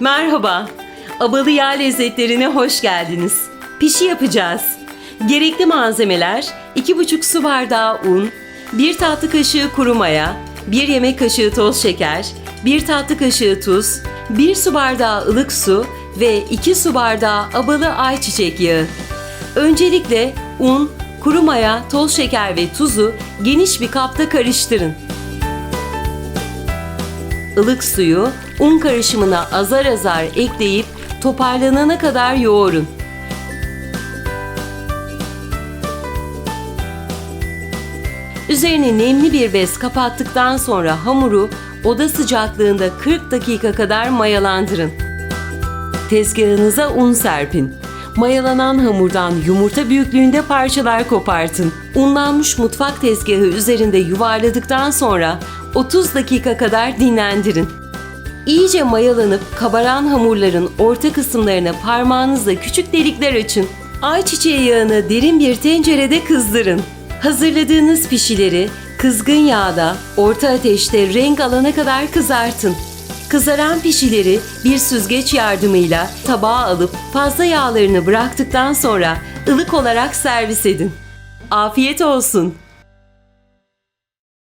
Merhaba. Abalı yağ lezzetlerine hoş geldiniz. Pişi yapacağız. Gerekli malzemeler 2,5 su bardağı un, 1 tatlı kaşığı kuru maya, 1 yemek kaşığı toz şeker, 1 tatlı kaşığı tuz, 1 su bardağı ılık su ve 2 su bardağı abalı ayçiçek yağı. Öncelikle un, kuru maya, toz şeker ve tuzu geniş bir kapta karıştırın. Ilık suyu un karışımına azar azar ekleyip toparlanana kadar yoğurun. Üzerine nemli bir bez kapattıktan sonra hamuru oda sıcaklığında 40 dakika kadar mayalandırın. Tezgahınıza un serpin. Mayalanan hamurdan yumurta büyüklüğünde parçalar kopartın. Unlanmış mutfak tezgahı üzerinde yuvarladıktan sonra 30 dakika kadar dinlendirin. İyice mayalanıp kabaran hamurların orta kısımlarına parmağınızla küçük delikler açın. Ayçiçeği yağını derin bir tencerede kızdırın. Hazırladığınız pişileri kızgın yağda orta ateşte renk alana kadar kızartın. Kızaran pişileri bir süzgeç yardımıyla tabağa alıp fazla yağlarını bıraktıktan sonra ılık olarak servis edin. Afiyet olsun.